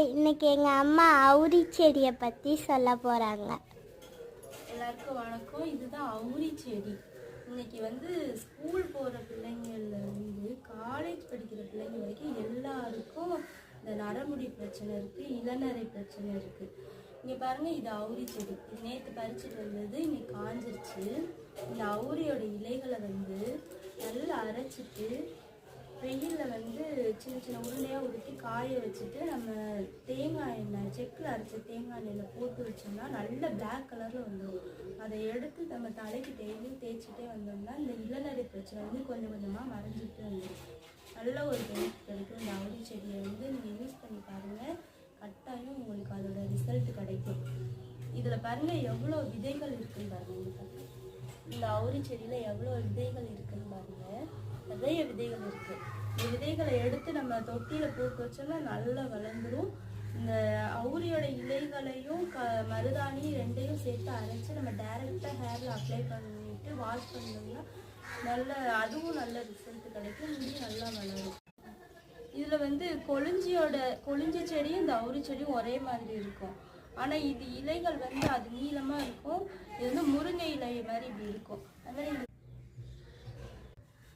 Hi இன்னைக்கு எங்கள் அம்மா அவுரி செடியை பற்றி சொல்ல போகிறாங்க எல்லாருக்கும் வணக்கம். இதுதான் அவுரி செடி. இன்னைக்கு வந்து ஸ்கூல் போகிற பிள்ளைங்கள்ல இருந்து காலேஜ் படிக்கிற பிள்ளைங்க வரைக்கும் எல்லாருக்கும் இந்த நரமுடி பிரச்சனை இருக்குது இளநரை பிரச்சனை இருக்குது இங்கே பாருங்கள் இது அவுரி செடி. இது நேற்று பறிச்சுட்டு வந்தது இன்னைக்கு காஞ்சிருச்சு. இந்த அவுரியோட இலைகளை வந்து நல்லா அரைச்சிட்டு வெயிலில் வந்து சின்ன சின்ன உருளையாக உருட்டி காய வச்சுட்டு நம்ம தேங்காய் எண்ணெய் செக்கில் அரைச்ச தேங்காய் எண்ணெயில் போட்டு வச்சோம்னா நல்ல பிளாக் கலரில் வந்துடும் அதை எடுத்து நம்ம தலைக்கு டெய்லியும் தேய்ச்சிட்டே வந்தோம்னா இந்த இளநரை பிரச்சனை வந்து கொஞ்சம் கொஞ்சமாக மறைஞ்சிட்டு வந்துடும் நல்ல ஒரு பெனிஃபிட் கிடைக்கும். இந்த அவரி செடியை வந்து நீங்கள் யூஸ் பண்ணி பாருங்கள் கட்டாயம் உங்களுக்கு அதோட ரிசல்ட் கிடைக்கும். இதில் பாருங்கள் எவ்வளோ விதைகள் இருக்குன்னு பாருங்கள் உங்களுக்கு இந்த அவுரி செடியில் எவ்வளோ விதைகள் இருக்குது நிறைய விதைகள் இருக்கு. இந்த விதைகளை எடுத்து நம்ம தொட்டியில போட்டு வச்சோம்னா நல்லா வளர்ந்துடும் இந்த அவுரியோட இலைகளையும் க மருதாணி ரெண்டையும் சேர்த்து அரைச்சி நம்ம டைரெக்டாக ஹேரில் அப்ளை பண்ணிட்டு வாஷ் பண்ணோம்னா நல்ல அதுவும் நல்ல ரிசல்ட் கிடைக்கும். முடி நல்லா வளரும். இதுல வந்து கொழிஞ்சியோட கொழிஞ்சி செடியும் இந்த அவுரி செடியும் ஒரே மாதிரி இருக்கும். ஆனா இது இலைகள் வந்து அது நீளமா இருக்கும். இது வந்து முருங்கை இலை மாதிரி இப்படி இருக்கும். அதனால்